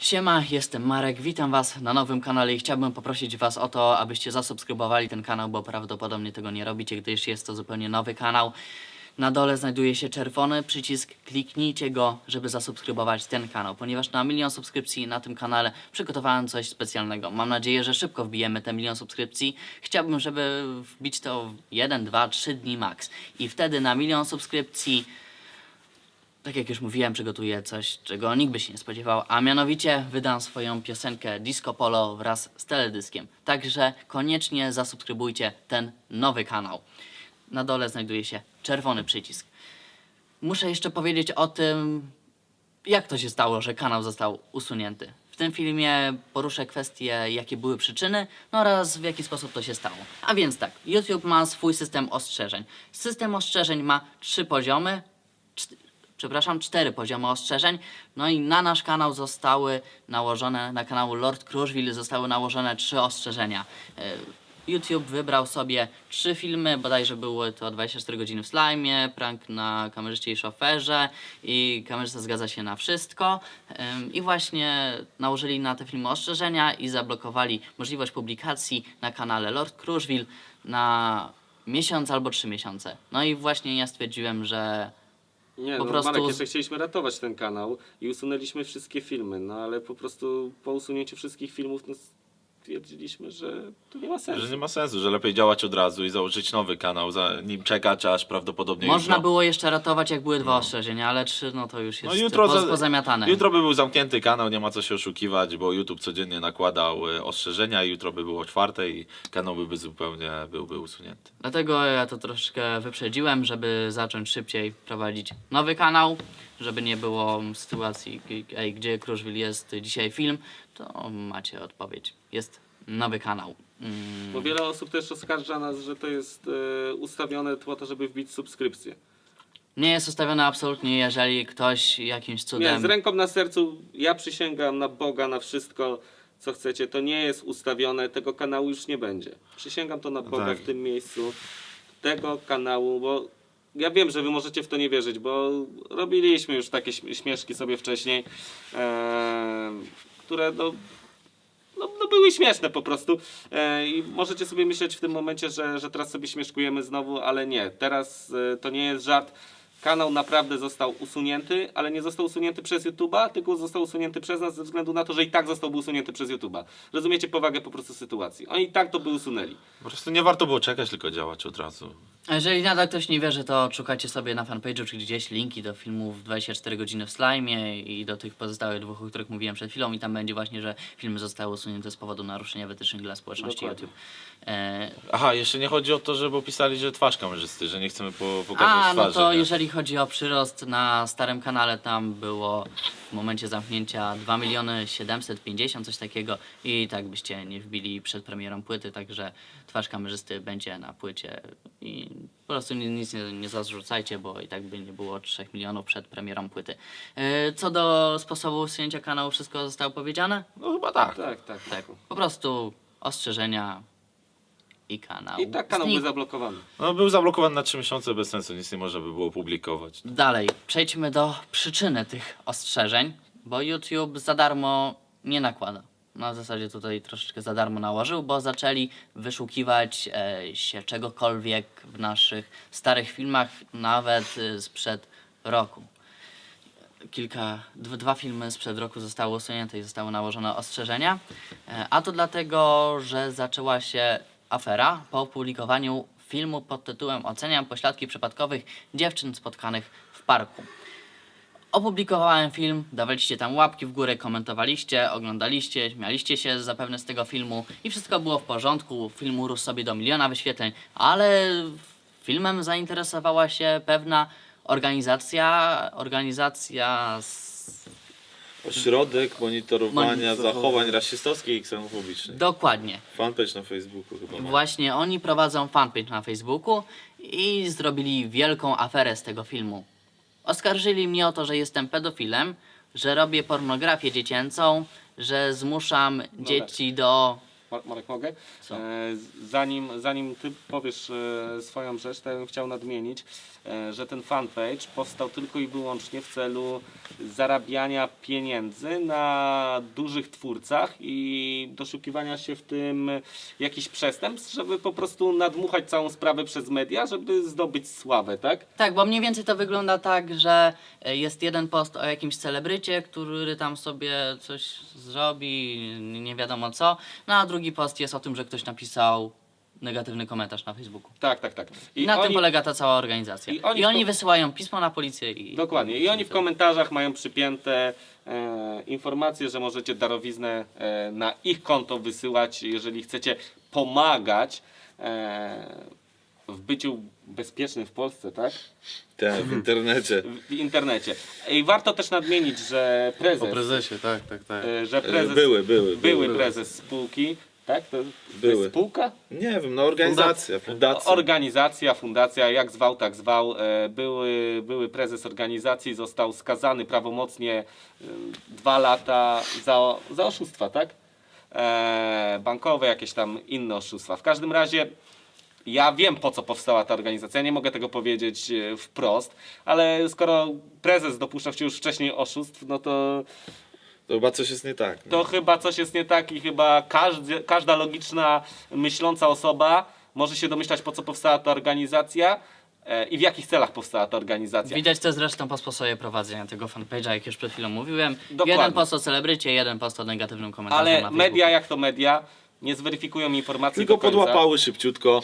Siema, jestem Marek, witam Was na nowym kanale i chciałbym poprosić Was o to, abyście zasubskrybowali ten kanał, bo prawdopodobnie tego nie robicie, gdyż jest to zupełnie nowy kanał. Na dole znajduje się czerwony przycisk, kliknijcie go, żeby zasubskrybować ten kanał, ponieważ na milion subskrypcji na tym kanale przygotowałem coś specjalnego. Mam nadzieję, że szybko wbijemy ten milion subskrypcji. Chciałbym, żeby wbić to w 1, 2, 3 dni max. I wtedy na milion subskrypcji tak jak już mówiłem, przygotuję coś, czego nikt by się nie spodziewał, a mianowicie wydam swoją piosenkę Disco Polo wraz z teledyskiem. Także koniecznie zasubskrybujcie ten nowy kanał. Na dole znajduje się czerwony przycisk. Muszę jeszcze powiedzieć o tym, jak to się stało, że kanał został usunięty. W tym filmie poruszę kwestie, jakie były przyczyny, no oraz w jaki sposób to się stało. A więc tak, YouTube ma swój system ostrzeżeń. System ostrzeżeń ma trzy poziomy, przepraszam, cztery poziomy ostrzeżeń. No i na nasz kanał zostały nałożone, na kanał Lord Crushville zostały nałożone trzy ostrzeżenia. E, YouTube wybrał sobie trzy filmy, bodajże były to 24 godziny w slime, prank na kamerzyście i szoferze i kamerzysta zgadza się na wszystko. Ym, I właśnie nałożyli na te filmy ostrzeżenia i zablokowali możliwość publikacji na kanale Lord Crushville na miesiąc albo trzy miesiące. No i właśnie ja stwierdziłem, że Nie, Po no, prostu Marek, jeszcze chcieliśmy ratować ten kanał i usunęliśmy wszystkie filmy, no ale po prostu po usunięciu wszystkich filmów no, stwierdziliśmy, że to nie ma sensu. Że nie ma sensu, że lepiej działać od razu i założyć nowy kanał, zanim czekać, aż prawdopodobnie można jutro... było jeszcze ratować, jak były dwa ostrzeżenia, ale trzy, no to już jest No jutro, poz, za- pozamiatane. jutro by był zamknięty kanał, nie ma co się oszukiwać, bo YouTube codziennie nakładał e, ostrzeżenia i jutro by było czwarte i kanał byłby zupełnie byłby usunięty. Dlatego ja to troszkę wyprzedziłem, żeby zacząć szybciej prowadzić nowy kanał, żeby nie było sytuacji, g- ej, gdzie Kruszwil jest dzisiaj film, to macie odpowiedź. Jest nowy kanał. Mm, Bo wiele osób też oskarża nas, że to jest e, ustawione po to, żeby wbić subskrypcję. Nie jest ustawione absolutnie, jeżeli ktoś jakimś Nie, cudem... z ręką na sercu, ja przysięgam na Boga, na wszystko, co chcecie. To nie jest ustawione, tego kanału już nie będzie. Przysięgam to na Boga tak. w tym miejscu. Tego kanału, bo ja wiem, że wy możecie w to nie wierzyć, bo robiliśmy już takie śm- śmieszki sobie wcześniej, e, które no, no, no były śmieszne po prostu. E, I możecie sobie myśleć w tym momencie, że, że teraz sobie śmieszkujemy znowu, ale nie. Teraz e, to nie jest żart. Kanał naprawdę został usunięty, ale nie został usunięty przez YouTube'a, tylko został usunięty przez nas ze względu na to, że i tak zostałby usunięty przez YouTube'a. Rozumiecie powagę po prostu sytuacji. Oni i tak to by usunęli. Po prostu nie warto było czekać, tylko działać od razu. A Jeżeli nadal ktoś nie wierzy, to szukajcie sobie na fanpage'u czy gdzieś linki do filmów 24 godziny w slime i do tych pozostałych dwóch, o których mówiłem przed chwilą i tam będzie właśnie, że filmy zostały usunięte z powodu naruszenia wytycznych dla społeczności Dokładnie. YouTube. E, Aha, jeszcze nie chodzi o to, żeby opisali, że twarz kamerzysty, że nie chcemy po, pokazać a, no twarzy. to nie? jeżeli chodzi o przyrost na starym kanale, tam było w momencie zamknięcia 2 miliony 750, coś takiego i tak byście nie wbili przed premierą płyty, także twarz kamerzysty będzie na płycie i po prostu ni- nic nie, nie zarzucajcie, bo i tak by nie było 3 milionów przed premierą płyty. E, Co do sposobu usunięcia kanału, wszystko zostało powiedziane? No chyba tak. Tak, tak. Tak, po prostu ostrzeżenia i kanał. I tak kanał znikł. był zablokowany. No był zablokowany na 3 miesiące, bez sensu, nic nie można by było publikować. Dalej, przejdźmy do przyczyny tych ostrzeżeń, bo YouTube za darmo nie nakłada. Na zasadzie tutaj troszeczkę za darmo nałożył, bo zaczęli wyszukiwać e, się czegokolwiek w naszych starych filmach, nawet e, sprzed roku. Kilka, dw- dwa filmy sprzed roku zostały usunięte i zostały nałożone ostrzeżenia, e, a to dlatego, że zaczęła się afera po opublikowaniu filmu pod tytułem Oceniam pośladki przypadkowych dziewczyn spotkanych w parku. Opublikowałem film, dawaliście tam łapki w górę, komentowaliście, oglądaliście, śmialiście się zapewne z tego filmu i wszystko było w porządku. Film urósł sobie do miliona wyświetleń, ale filmem zainteresowała się pewna organizacja, organizacja z... Ośrodek monitorowania Monitorowania. zachowań rasistowskich i ksenofobicznych. Dokładnie. Fanpage na Facebooku chyba. ma. Właśnie oni prowadzą fanpage na Facebooku i zrobili wielką aferę z tego filmu. Oskarżyli mnie o to, że jestem pedofilem, że robię pornografię dziecięcą, że zmuszam dzieci do Mar- Marek, mogę? Co? E, zanim, zanim ty powiesz e, swoją rzecz, to ja bym chciał nadmienić, e, że ten fanpage powstał tylko i wyłącznie w celu zarabiania pieniędzy na dużych twórcach i doszukiwania się w tym jakichś przestępstw, żeby po prostu nadmuchać całą sprawę przez media, żeby zdobyć sławę, tak? Tak, bo mniej więcej to wygląda tak, że jest jeden post o jakimś celebrycie, który tam sobie coś zrobi, nie wiadomo co, no a drugi post jest o tym, że ktoś napisał negatywny komentarz na Facebooku. Tak, tak, tak. I na tym polega ta cała organizacja. i I oni oni, po- wysyłają pismo na policję i... Dokładnie. I oni w komentarzach mają przypięte e, informacje, że możecie darowiznę e, na ich konto wysyłać, jeżeli chcecie pomagać e, w byciu bezpiecznym w Polsce, tak? Te, w internecie. W internecie. I warto też nadmienić, że O prezes, prezesie, tak, tak, tak. e, że E, prezes Były, były. były były. prezes spółki, tak? To, Były. spółka? Nie wiem, no organizacja, fundacja. Organizacja, fundacja, jak zwał, tak zwał. E, Były, były prezes organizacji, został skazany prawomocnie e, dwa lata za, za oszustwa, tak? E, bankowe, jakieś tam inne oszustwa. W każdym razie ja wiem po co powstała ta organizacja, ja nie mogę tego powiedzieć e, wprost, ale skoro prezes dopuszczał się już wcześniej oszustw, no to To chyba coś jest nie tak. no. to chyba coś jest nie tak i chyba każdy, każda logiczna, myśląca osoba może się domyślać, po co powstała ta organizacja e, i w jakich celach powstała ta organizacja. Widać to zresztą po sposobie prowadzenia tego fanpage'a, jak już przed chwilą mówiłem. Dokładnie. Jeden post o celebrycie, jeden post o negatywnym komentarzu Ale media, jak to media, nie zweryfikują informacji Tylko do końca. podłapały szybciutko.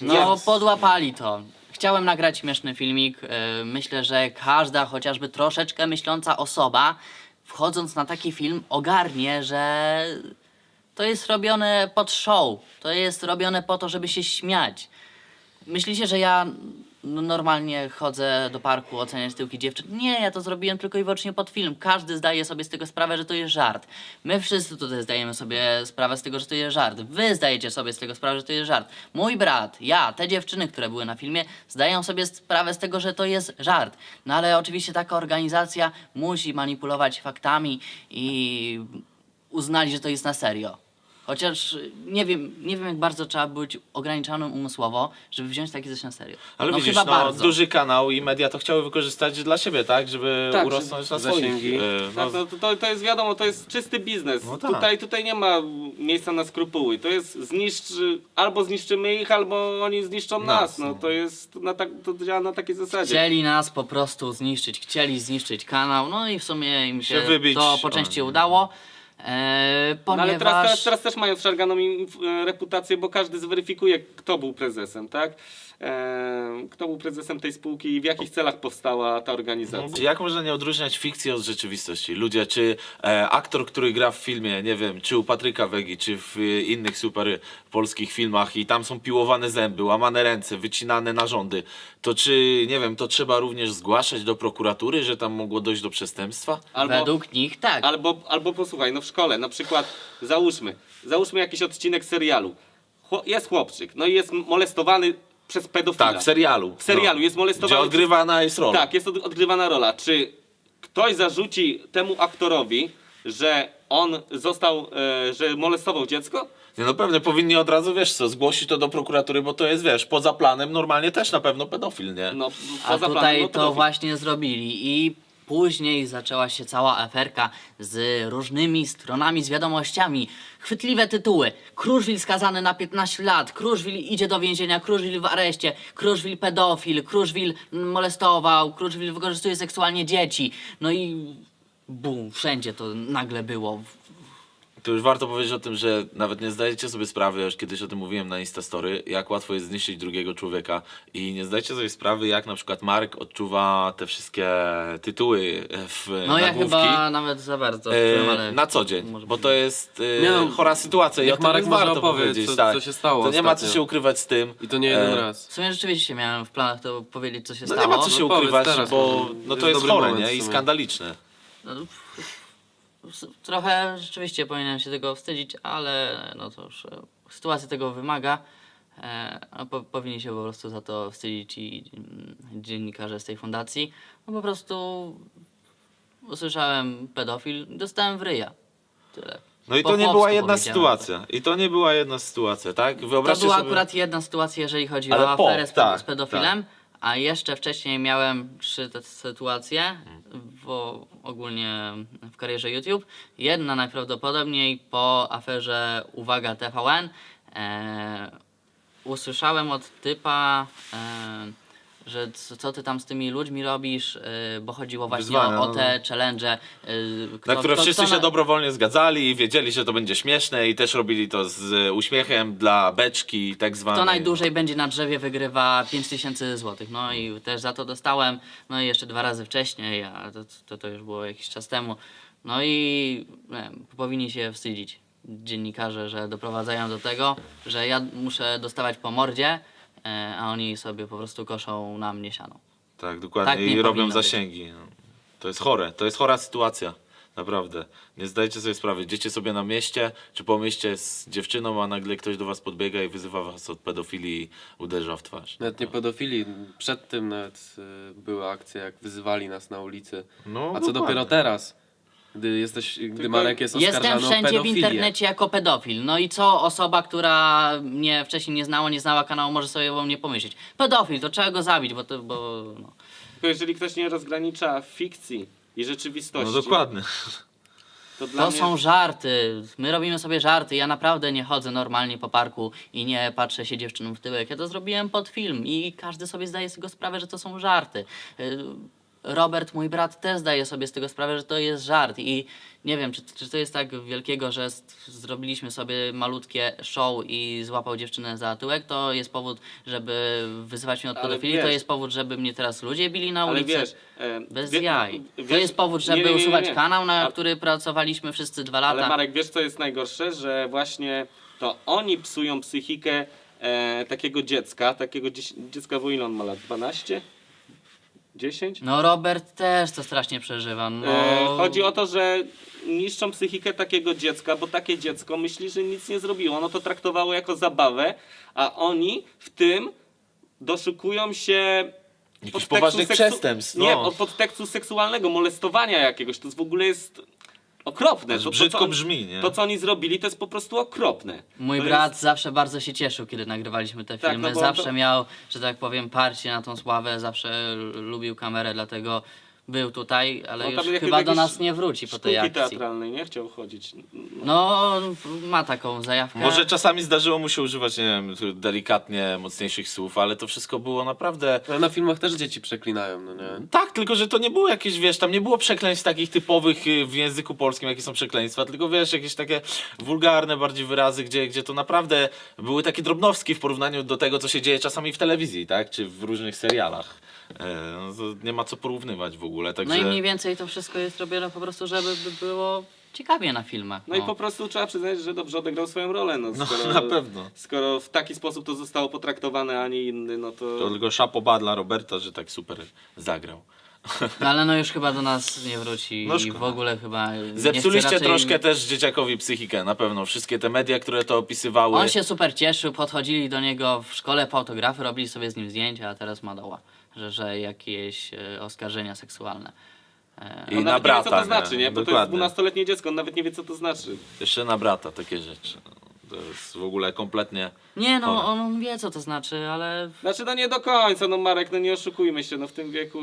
No, Yes. podłapali to. Chciałem nagrać śmieszny filmik. Yy, Myślę, że każda chociażby troszeczkę myśląca osoba, wchodząc na taki film, ogarnie, że to jest robione pod show. To jest robione po to, żeby się śmiać. Myślicie, że ja no, normalnie chodzę do parku oceniać tyłki dziewczyn? Nie, ja to zrobiłem tylko i wyłącznie pod film. Każdy zdaje sobie z tego sprawę, że to jest żart. My wszyscy tutaj zdajemy sobie sprawę z tego, że to jest żart. Wy zdajecie sobie z tego sprawę, że to jest żart. Mój brat, ja, te dziewczyny, które były na filmie, zdają sobie sprawę z tego, że to jest żart. No ale oczywiście taka organizacja musi manipulować faktami i uznali, że to jest na serio. Chociaż y, nie wiem, nie wiem jak bardzo trzeba być ograniczonym umysłowo, żeby wziąć takie coś na serio. Ale no, widzisz, chyba no, bardzo. duży kanał i media to chciały wykorzystać dla siebie, tak? Żeby Tak, urosnąć na zasięgi. swoich. e, Tak, no, to, to, to jest wiadomo, to jest czysty biznes. No tak. tutaj, tutaj nie ma miejsca na skrupuły. To jest zniszcz, albo zniszczymy ich, albo oni zniszczą nas. Nas, No, no. to jest na tak, to działa na takiej zasadzie. Chcieli nas po prostu zniszczyć, chcieli zniszczyć kanał, no i w sumie im się, Się wybić, to po części o, udało. E, No, ponieważ... ale teraz, teraz, teraz też mają szarganą im, e, reputację, bo każdy zweryfikuje, kto był prezesem, tak? Kto był prezesem tej spółki i w jakich celach powstała ta organizacja. Jak można nie odróżniać fikcji od rzeczywistości? Ludzie, czy e, aktor, który gra w filmie, nie wiem, czy u Patryka Wegi, czy w e, innych super polskich filmach i tam są piłowane zęby, łamane ręce, wycinane narządy, to czy, nie wiem, to trzeba również zgłaszać do prokuratury, że tam mogło dojść do przestępstwa? Albo, Według nich tak. albo, albo posłuchaj, no w szkole na przykład załóżmy, załóżmy jakiś odcinek serialu. Chło, jest chłopczyk, no i jest molestowany przez pedofila. Tak, w serialu. W serialu jest molestowany Gdzie odgrywana jest rola. Tak, jest od, odgrywana rola. Czy ktoś zarzuci temu aktorowi, że on został, e, że molestował dziecko? Nie, no pewnie powinni od razu, wiesz co, zgłosić to do prokuratury, bo to jest, wiesz, poza planem normalnie też na pewno pedofil, nie? No, A poza tutaj planem, no, to pedofil. właśnie zrobili i później zaczęła się cała aferka z różnymi stronami, z wiadomościami. Chwytliwe tytuły. Kruszwil skazany na 15 lat, Kruszwil idzie do więzienia, Kruszwil w areszcie, Kruszwil pedofil, Kruszwil molestował, Kruszwil wykorzystuje seksualnie dzieci. No i bum, wszędzie to nagle było. To już warto powiedzieć o tym, że nawet nie zdajecie sobie sprawy, ja już kiedyś o tym mówiłem na Instastory, jak łatwo jest zniszczyć drugiego człowieka i nie zdajecie sobie sprawy, jak na przykład Mark odczuwa te wszystkie tytuły w No ja nagłówki. chyba nawet za bardzo e, ale... na co dzień, może bo to jest e, Nie no, chora sytuacja i o tym Marek jest może warto opowie, powiedzieć. co- tak. co się stało To nie ma co ostatnio. się ukrywać z tym. I to nie jeden E, raz. W sumie rzeczywiście miałem w planach to powiedzieć, co się No stało. nie ma co się No powiedz ukrywać, teraz, bo może no to jest jest dobry chore moment nie? w i sumie. skandaliczne. No, trochę rzeczywiście powinienem się tego wstydzić, ale no to już e, sytuacja tego wymaga. E, po, powinni się po prostu za to wstydzić i mm, dziennikarze z tej fundacji. No po prostu usłyszałem pedofil, dostałem w ryja. Tyle. No i po to nie była jedna sytuacja. I to nie była jedna sytuacja, tak? To Wyobraźcie była sobie... akurat jedna sytuacja, jeżeli chodzi Ale o po, aferę z, tak, z pedofilem, a jeszcze wcześniej miałem trzy te sytuacje w, ogólnie w karierze YouTube. Jedna najprawdopodobniej po aferze Uwaga TVN. E, usłyszałem od typa, e, że co, co ty tam z tymi ludźmi robisz, e, bo chodziło właśnie Wyzwania, o, o no, te challenge. e, kto- Na które kto- wszyscy kto się na- dobrowolnie zgadzali i wiedzieli, że to będzie śmieszne i też robili to z e, uśmiechem dla beczki tak zwanej. Kto najdłużej będzie na drzewie wygrywa 5000 zł. No i też za to dostałem, no i jeszcze dwa razy wcześniej, a to, to, to już było jakiś czas temu. No i nie wiem, powinni się wstydzić dziennikarze, że doprowadzają do tego, że ja muszę dostawać po mordzie, e, a oni sobie po prostu koszą na mnie siano. Tak, dokładnie. Tak nie I robią powinno być. zasięgi. No. To jest chore. To jest chora sytuacja. Naprawdę. Nie zdajecie sobie sprawy. Idziecie sobie na mieście, czy po mieście z dziewczyną, a nagle ktoś do was podbiega i wyzywa was od pedofilii i uderza w twarz. Nawet nie pedofili. Przed tym nawet y, były akcje, jak wyzywali nas na ulicy. No, A co dokładnie. dopiero teraz, gdy jesteś, gdy Marek jest oskarżany Jestem o wszędzie w pedofilię. internecie jako pedofil. No i co osoba, która mnie wcześniej nie znała, nie znała kanału, może sobie o mnie pomyśleć? Pedofil, to trzeba go zabić, bo to, bo no. Tylko jeżeli ktoś nie rozgranicza fikcji i rzeczywistości, No dokładnie. to dla To mnie... są żarty. My robimy sobie żarty. Ja naprawdę nie chodzę normalnie po parku i nie patrzę się dziewczynom w tyłek. Ja to zrobiłem pod film i każdy sobie zdaje z tego sprawę, że to są żarty. Y, Robert, mój brat, też zdaje sobie z tego sprawę, że to jest żart i nie wiem, czy, czy to jest tak wielkiego, że zrobiliśmy sobie malutkie show i złapał dziewczynę za tyłek, to jest powód, żeby wyzywać mnie od Ale pedofilii, to wiesz- jest powód, żeby mnie teraz ludzie bili na Ale ulicy. wiesz, e, Bez wie- jaj. To wiesz- jest powód, żeby nie, nie, nie, usuwać nie. kanał, na A- który pracowaliśmy wszyscy dwa lata. Ale Marek, wiesz co jest najgorsze? Że właśnie to oni psują psychikę e, takiego dziecka, takiego dziecka, bo ile on ma lat? 12? 10? No Robert też to strasznie przeżywa. No, E, chodzi o to, że niszczą psychikę takiego dziecka, bo takie dziecko myśli, że nic nie zrobiło. Ono to traktowało jako zabawę, a oni w tym doszukują się Jakichś poważnych seksu- przestępstw, Nie, no. od podtekstu seksualnego, molestowania jakiegoś. To w ogóle jest okropne. To, to, brzydko co on- brzmi, nie? To, co oni zrobili, to jest po prostu okropne. Mój to brat Jest... zawsze bardzo się cieszył, kiedy nagrywaliśmy te Tak, filmy. no zawsze to- miał, że tak powiem, parcie na tą sławę, zawsze lubił kamerę, dlatego był tutaj, ale No, już jak- chyba do nas nie wróci po tej Sztuki akcji. teatralnej, nie? Chciał chodzić. No, ma taką zajawkę. Może czasami zdarzyło mu się używać, nie wiem, tu delikatnie mocniejszych słów, ale to wszystko było naprawdę... Ale na filmach też dzieci przeklinają, no nie? Tak, tylko że to nie było jakieś, wiesz, tam nie było przekleństw takich typowych y, w języku polskim, jakie są przekleństwa, tylko wiesz, jakieś takie wulgarne bardziej wyrazy, gdzie, gdzie to naprawdę były takie drobnowski w porównaniu do tego, co się dzieje czasami w telewizji, tak, czy w różnych serialach. E, no, to nie ma co porównywać w ogóle, No także... i mniej więcej to wszystko jest robione po prostu, żeby by było ciekawie na filmach. No i po prostu trzeba przyznać, że dobrze odegrał swoją rolę. No, No, skoro, na pewno. Skoro w taki sposób to zostało potraktowane, a nie inny, no to... To tylko szapoba dla Roberta, że tak super zagrał. No, ale no już chyba do nas nie wróci No i w ogóle chyba... Zepsuliście raczej- troszkę też dzieciakowi psychikę, na pewno. Wszystkie te media, które to opisywały. On się super cieszył, podchodzili do niego w szkole po autografy, robili sobie z nim zdjęcia, a teraz ma doła, że, że jakieś e, oskarżenia seksualne. E, I on na nawet brata, nie wie, co to znaczy, nie? Bo to jest Dokładnie. 12-letnie dziecko, on nawet nie wie, co to znaczy. Jeszcze na brata takie rzeczy. To jest w ogóle kompletnie. nie no, chore. on, on wie co to znaczy, ale Znaczy, no nie do końca, no Marek, no nie oszukujmy się, no w tym wieku...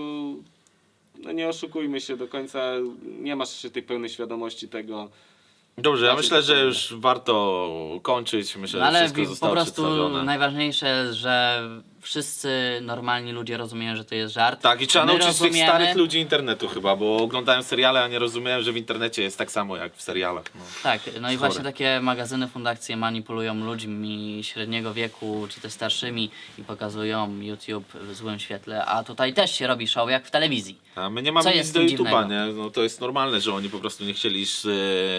No nie oszukujmy się do końca, nie masz jeszcze tej pełnej świadomości tego. Dobrze, ja Znaczy, myślę, że dokładnie. już warto kończyć. Myślę, No że ale wszystko zostało po prostu przedstawione. najważniejsze, że wszyscy normalni ludzie rozumieją, że to jest żart. Tak, i trzeba My nauczyć tych rozumiemy- starych ludzi internetu chyba, bo oglądają seriale, a nie rozumieją, że w internecie jest tak samo jak w serialach. No. Tak, no i właśnie takie magazyny, fundacje manipulują ludźmi średniego wieku, czy też starszymi i pokazują YouTube w złym świetle, a tutaj też się robi show jak w telewizji. A my nie Co mamy nic jest do YouTube'a, nie? No, to jest normalne, że oni po prostu nie chcieli iść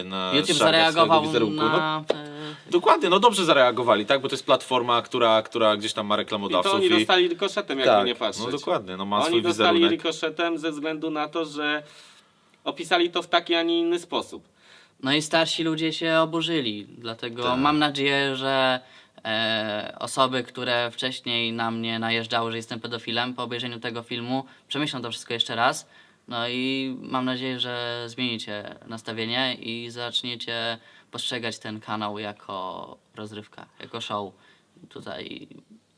na YouTube zareagował. No, na... e, Dokładnie, no dobrze zareagowali, tak? Bo to jest platforma, która, która gdzieś tam ma I to reklamodawców. oni dostali rykoszetem, jakby tak, nie patrzeć. no dokładnie, no ma Oni swój dostali wizerunek. rykoszetem ze względu na to, że opisali to w taki, a nie inny sposób. No i starsi ludzie się oburzyli, dlatego Tak. mam nadzieję, że e, osoby, które wcześniej na mnie najeżdżały, że jestem pedofilem, po obejrzeniu tego filmu przemyślą to wszystko jeszcze raz. No i mam nadzieję, że zmienicie nastawienie i zaczniecie postrzegać ten kanał jako rozrywka, jako show. Tutaj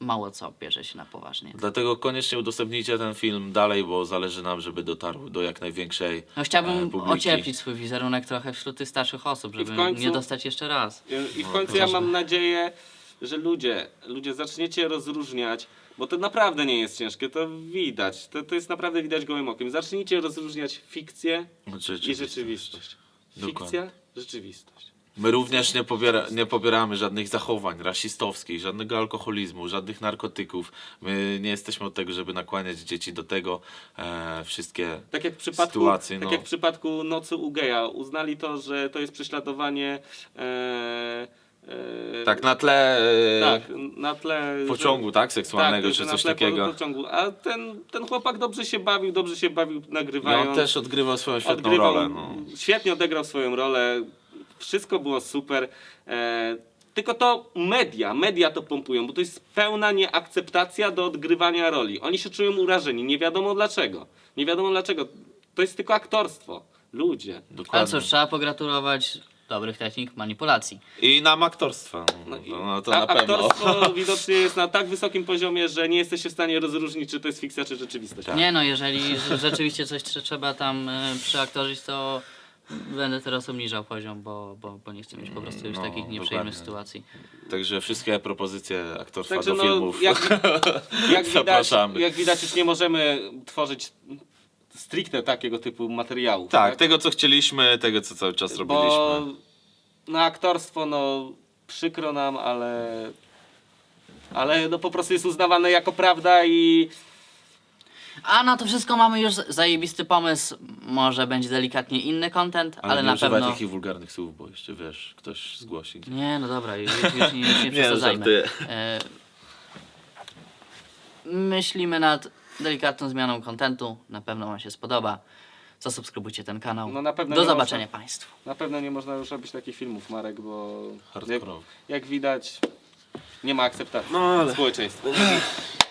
mało co bierze się na poważnie. Dlatego koniecznie udostępnijcie ten film dalej, bo zależy nam, żeby dotarł do jak największej No e, chciałbym publiki. ocieplić swój wizerunek trochę wśród tych starszych osób, żeby końcu- nie dostać jeszcze raz. I- I w końcu ja mam nadzieję, że ludzie, ludzie zaczniecie rozróżniać, bo to naprawdę nie jest ciężkie, to widać, to, to jest naprawdę widać gołym okiem. Zacznijcie rozróżniać fikcję i Rzeczywistość. rzeczywistość. Dokładnie. Fikcja, rzeczywistość. My również nie, pobiera, nie popieramy żadnych zachowań rasistowskich, żadnego alkoholizmu, żadnych narkotyków. My nie jesteśmy od tego, żeby nakłaniać dzieci do tego. E, wszystkie Tak jak w przypadku, sytuacje, tak no. jak w przypadku Nocy u geja, uznali to, że to jest prześladowanie e, e, Tak, na tle e, tak, na tle pociągu, tak? Seksualnego tak, czy że coś takiego. Pociągu. A ten, ten chłopak dobrze się bawił, dobrze się bawił I nagrywając. on też odgrywał swoją świetną odgrywał, rolę. No. Świetnie odegrał swoją rolę. Wszystko było super. E, tylko to media, media to pompują, bo to jest pełna nieakceptacja do odgrywania roli. Oni się czują urażeni, nie wiadomo dlaczego. Nie wiadomo dlaczego. To jest tylko aktorstwo. Ludzie. Ale cóż, trzeba pogratulować dobrych technik manipulacji. I nam aktorstwa. No, i- no, to A na pewno. aktorstwo widocznie jest na tak wysokim poziomie, że nie jesteście w stanie rozróżnić, czy to jest fikcja, czy rzeczywistość. Tak. Nie no, jeżeli rze- rzeczywiście coś trze- trzeba tam e, przeaktorzyć, to będę teraz obniżał poziom, bo, bo, bo nie chcę mieć po prostu już No, takich nieprzyjemnych dokładnie. sytuacji. Także wszystkie propozycje aktorstwa Także do no, filmów. jak, jak, widać, Zapraszamy. jak widać, już nie możemy tworzyć stricte takiego typu materiałów. Tak, tego co chcieliśmy, tego co cały czas robiliśmy. Bo na aktorstwo, no przykro nam, ale ale no po prostu jest uznawane jako prawda i A na to wszystko mamy już zajebisty pomysł. Może będzie delikatnie inny content, ale, Ale, nie na używaj pewno... takich wulgarnych słów, bo jeszcze wiesz, ktoś zgłosi. Nie, no dobra, już, już, już, nie- już nie Nie, przesadzajmy. żartuję. E, myślimy nad delikatną zmianą kontentu. Na pewno Wam się spodoba. Zasubskrybujcie ten kanał. No na pewno Do nie zobaczenia można. Państwu. na pewno nie można już robić takich filmów, Marek, bo jak, jak widać nie ma akceptacji No ale- społeczeństwa.